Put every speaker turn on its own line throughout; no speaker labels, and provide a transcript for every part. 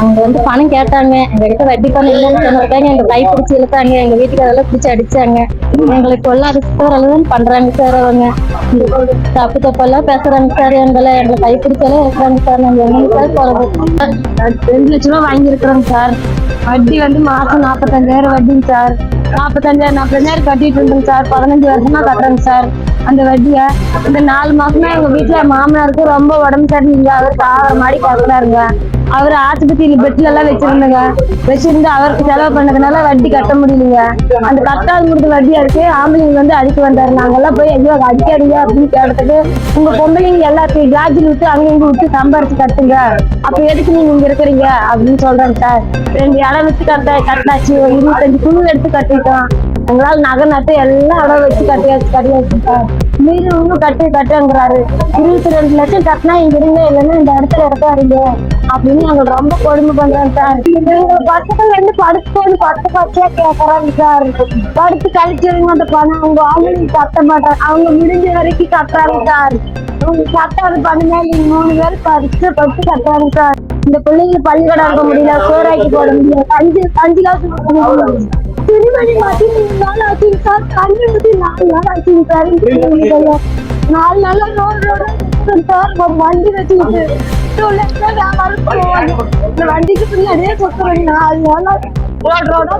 அவங்க வந்து பணம் கேட்டாங்க. எங்க கிட்ட வட்டி பணம் இல்லைன்னு சொன்னதுக்காக எங்க கை பிடிச்சி இழுத்தாங்க. எங்க வீட்டுக்கு அதெல்லாம் பிடிச்சி அடிச்சாங்க. எங்களுக்கு கொள்ளாத அளவு பண்றாங்க சார் அவங்க. தப்பு தப்பெல்லாம் பேசுறாங்க சார் எங்களை எங்களை கை பிடிச்சாலும் இருக்கிறாங்க சார். நாங்க எங்க சார் போறது ரெண்டு லட்ச ரூபா வாங்கியிருக்கிறோம் சார். வட்டி வந்து மாசம் நாற்பத்தஞ்சாயிரம் வட்டிங்க சார். நாற்பத்தஞ்சாயிரம் நாற்பத்தஞ்சாயிரம் கட்டிட்டு இருந்தோம் சார். பதினஞ்சு வருஷமா கட்டுறேங்க சார். அந்த வட்டியை இந்த நாலு மாசமா எங்க வீட்டுல மாமனாருக்கு ரொம்ப உடம்பு சரியில்லைங்க அவருக்கு ஆகிற மாதிரி கட்டுறாருங்க அவர் ஆஸ்பத்திரி பெட்ல எல்லாம் வச்சிருந்தங்க. வச்சிருந்து அவருக்கு செலவு பண்ணதுனால வட்டி கட்ட முடியலைங்க. அந்த கட்டாத முடிஞ்ச வட்டியா இருக்கு. ஆம்பளைங்க வந்து அடிக்க வந்தாரு. நாங்கெல்லாம் போய் ஐயோ அதை அடிக்காதீங்க அப்படின்னு கேட்டதுக்கு உங்க பொம்பளைங்க எல்லாத்தையும் ஜாஜில் விட்டு அங்க இங்க விட்டு சம்பாரிச்சு கட்டுங்க. அப்ப எதுக்கு நீங்க இங்க இருக்கிறீங்க? அப்படின்னு சொல்றேன் சார். ரெண்டு இடம் வச்சு கட்ட கட்டாச்சு. ஒரு இருபத்தஞ்சு குழு எடுத்து கட்டிட்டோம். எங்களால நகை நட்டு எல்லாம் இடம் வச்சு கட்டியாச்சு கட்டியாச்சு சார். மீதி இன்னும் கட்டு கட்டுங்கிறாரு இருபத்தி ரெண்டு லட்சம் கட்டினா இங்க இருங்க இல்லைன்னா இந்த இடத்துல இருக்காருங்க அப்படின்னு நாங்கள் ரொம்ப கொடுமை பண்றோம் சார். எங்க பக்கத்துல வந்து படுத்து போய் பத்து பச்சையா கேட்கறாங்க சார். படுத்து கழிச்சிருங்க அந்த பணம் அவங்க அவங்களுக்கு கட்ட மாட்டாங்க. அவங்க முடிஞ்ச வரைக்கும் கட்டுறாங்க சார். அவங்க கட்டாது பண்ணுங்க நீங்க மூணு பேர் பறிச்சு பத்து கட்டுறாங்க சார். இந்த பிள்ளைங்க பள்ளிக்கூடம் இருக்க முடியல சோறாக்கி போட முடியல. அஞ்சு அஞ்சு காசு திருமணி மாத்தி மூணு நாள் ஆச்சுங்க சார். தண்ணி ஊத்தி நாலு நாள் ஆச்சுங்க சார். நாலு நாளா ரோடு ரோடு சார். வண்டி வச்சுக்கிட்டு. இந்த வண்டிக்கு பின்னாடியே சுத்துறேங்க நாலு நாளா ரோடு ரோடா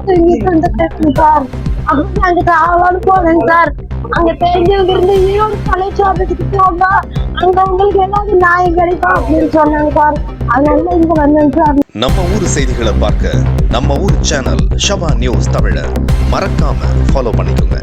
சார் அப்புறம் நாங்க காவலோடு போனேங்க சார் அங்க தெரிஞ்சவங்க இருந்து ஈரோடு கலெக்டர் ஆபீஸுக்கு போங்க அங்க உங்களுக்கு ஏதாவது நியாயம் கிடைக்கும் அப்படின்னு சொன்னாங்க சார் அதனால இங்க வந்தேங்க சார்
நம்ம ஊர் செய்திகளை பார்க்க நம்ம ஊர் சேனல் ஷவா நியூஸ் தமிழர். மறக்காம ஃபாலோ பண்ணிக்கோங்க.